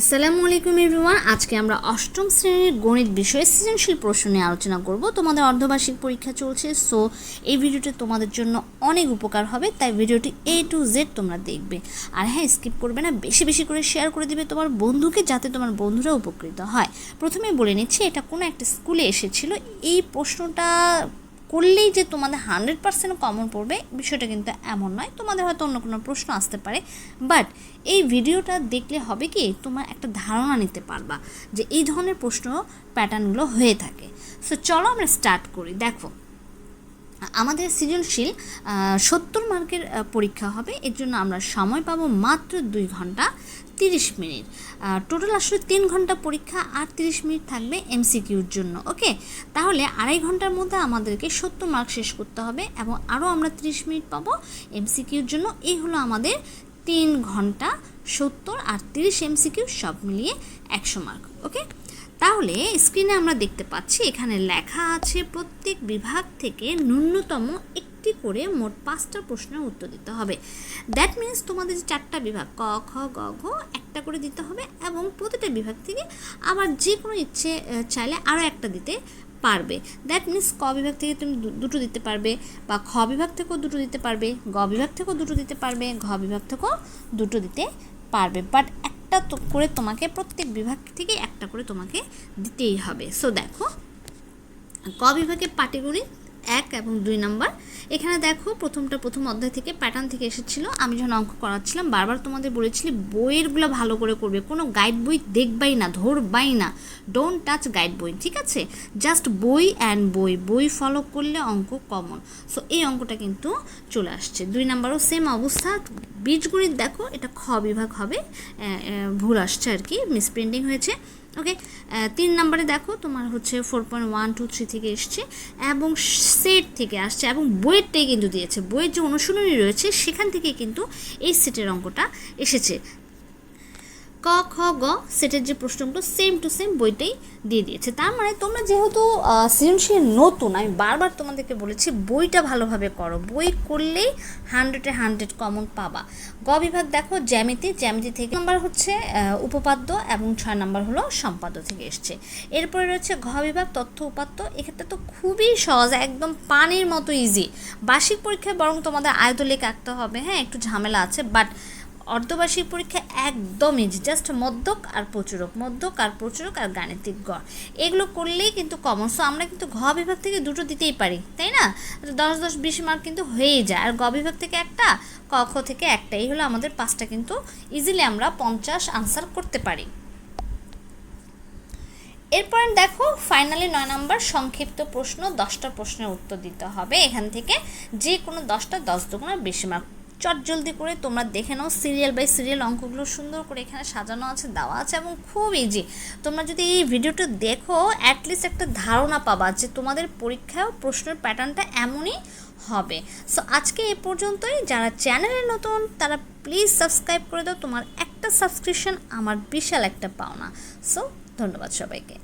আসসালামু আলাইকুম এভরিওয়ান। আজকে আমরা অষ্টম শ্রেণির গণিত বিষয়ে সৃজনশীল প্রশ্ন নিয়ে আলোচনা করব। তোমাদের অর্ধবার্ষিক পরীক্ষা চলছে, সো এই ভিডিওটি তোমাদের জন্য অনেক উপকার হবে, তাই ভিডিওটি এ টু জেড তোমরা দেখবে। আর হ্যাঁ স্কিপ করবে না, বেশি বেশি করে শেয়ার করে দিবে তোমার বন্ধুকে, যাতে তোমার বন্ধুরা উপকৃত হয়। প্রথমে বলে নিচ্ছি, এটা কোনো একটা স্কুলে এসেছিল, এই প্রশ্নটা করলেই যে তোমাদের হান্ড্রেড পার্সেন্ট কমন পড়বে, বিষয়টা কিন্তু এমন নয়। তোমাদের হয়তো অন্য কোনো প্রশ্ন আসতে পারে। বাট এই ভিডিওটা দেখলে হবে কি, তোমার একটা ধারণা নিতে পারবা যে এই ধরনের প্রশ্ন প্যাটার্নগুলো হয়ে থাকে। সো চলো আমরা স্টার্ট করি। দেখো আমাদের সৃজনশীল সত্তর মার্কের পরীক্ষা হবে। এর জন্য আমরা সময় পাবো মাত্র দুই ঘণ্টা তিরিশ মিনিট। টোটাল আসলে তিন ঘণ্টা পরীক্ষা আর তিরিশ মিনিট থাকবে এমসিকিউর জন্য, ওকে? তাহলে আড়াই ঘণ্টার মধ্যে আমাদেরকে সত্তর মার্ক শেষ করতে হবে এবং আরও আমরা তিরিশ মিনিট পাবো এমসিকিউর জন্য। এই হলো আমাদের তিন ঘণ্টা সত্তর আর তিরিশ এমসিকিউ সব মিলিয়ে একশো মার্ক, ওকে? তাহলে স্ক্রিনে আমরা দেখতে পাচ্ছি, এখানে লেখা আছে, প্রত্যেক বিভাগ থেকে ন্যূনতম একটি করে মোট পাঁচটা প্রশ্নের উত্তর দিতে হবে। দ্যাট মিন্স তোমাদের যে চারটা বিভাগ, ক, খ, গ, ঘ, একটা করে দিতে হবে এবং প্রতিটা বিভাগ থেকে আবার যে কোনো ইচ্ছে চাইলে আরও একটা দিতে পারবে। দ্যাট মিন্স ক বিভাগ থেকে তুমি দুটো দিতে পারবে বা খ বিভাগ থেকেও দুটো দিতে পারবে, গ বিভাগ থেকেও দুটো দিতে পারবে, ঘ বিভাগ থেকেও দুটো দিতে পারবে। বাট একটা করে তোমাকে, প্রত্যেক বিভাগ থেকে একটা করে তোমাকে দিতেই হবে। সো দেখো, ক বিভাগে পাটিগণিত এক এবং দুই নাম্বার। এখানে দেখো প্রথমটা প্রথম অধ্যায় থেকে প্যাটার্ন থেকে এসেছিল। আমি যখন অঙ্ক করাচ্ছিলাম, বারবার তোমাদের বলেছিলি বইয়েরগুলো ভালো করে করবে। কোনো গাইড বই দেখবাই না, ধরবাই না। ডোন্ট টাচ গাইড বই, ঠিক আছে? জাস্ট বই অ্যান্ড বই বই ফলো করলে অঙ্ক কমন সো এই অঙ্কটা কিন্তু চলে আসছে। দুই নাম্বারও সেম অবস্থা। বীজগণিত দেখো, এটা খ বিভাগ হবে। ভুল আসছে আর কি মিসপ্রিন্টিং হয়েছে। ওকে তিন নম্বরে দেখো, তোমার হচ্ছে four point one two three থেকে এসছে এবং সেট থেকে আসছে এবং বইয়েরটাই কিন্তু দিয়েছে। বইয়ের যে অনুশীলনী রয়েছে, সেখান থেকে কিন্তু এই সেটের অঙ্কটা এসেছে। ক, খ, গ, সেটের যে প্রশ্নগুলো সেম টু সেম বইটাই দিয়ে দিয়েছে। তার মানে তোমরা যেহেতু সৃজনশীল নতুন, আমি বারবার তোমাদেরকে বলেছি, বইটা ভালোভাবে করো। বই করলেই হান্ড্রেডে হান্ড্রেড কমন পাবা। গ বিভাগ দেখো, জ্যামিতি। জ্যামিতি থেকে নাম্বার হচ্ছে উপপাদ্য এবং ছয় নাম্বার হলো সম্পাদ্য থেকে এসছে। এরপরে রয়েছে ঘ বিভাগ, তথ্য, উপাত্ত। এক্ষেত্রে তো খুবই সহজ, একদম পানির মতো ইজি বার্ষিক পরীক্ষায় বরং তোমাদের আয়তলেখ আঁকতে হবে। হ্যাঁ একটু ঝামেলা আছে বাট অর্ধবার্ষিক পরীক্ষা একদম ইজি জাস্ট মদ্যক আর প্রচুরক মদ্যক আর প্রচুরক আর গাণিতিক গড়। এগুলো করলেই কিন্তু কমন সো আমরা কিন্তু ঘ বিভাগ থেকে দুটো দিতেই পারি, তাই না? দশ দশ বিশ মার্ক কিন্তু হয়েই যায়। আর গ বিভাগ থেকে একটা, ক, খ থেকে একটা, এই হলো আমাদের পাঁচটা কিন্তু ইজিলি আমরা পঞ্চাশ আনসার করতে পারি। এরপর দেখো ফাইনালি নয় নাম্বার সংক্ষিপ্ত প্রশ্ন, দশটা প্রশ্নের উত্তর দিতে হবে। এখান থেকে যে কোনো দশটা দশ দুগুণা বেশি মার্ক চট জলদি করে তোমরা দেখে নাও সিরিয়াল বাই সিরিয়াল, অঙ্কগুলো সুন্দর করে এখানে সাজানো আছে, দেওয়া আছে এবং খুব ইজি তোমরা যদি এই ভিডিওটা দেখো অ্যাটলিস্ট একটা ধারণা পাবা যে তোমাদের পরীক্ষায়ও প্রশ্নের প্যাটার্নটা এমনই হবে। সো আজকে এ পর্যন্তই। যারা চ্যানেলে নতুন, তারা প্লিজ সাবস্ক্রাইব করে দাও। তোমার একটা সাবস্ক্রিপশন আমার বিশাল একটা পাওনা। সো ধন্যবাদ সবাইকে।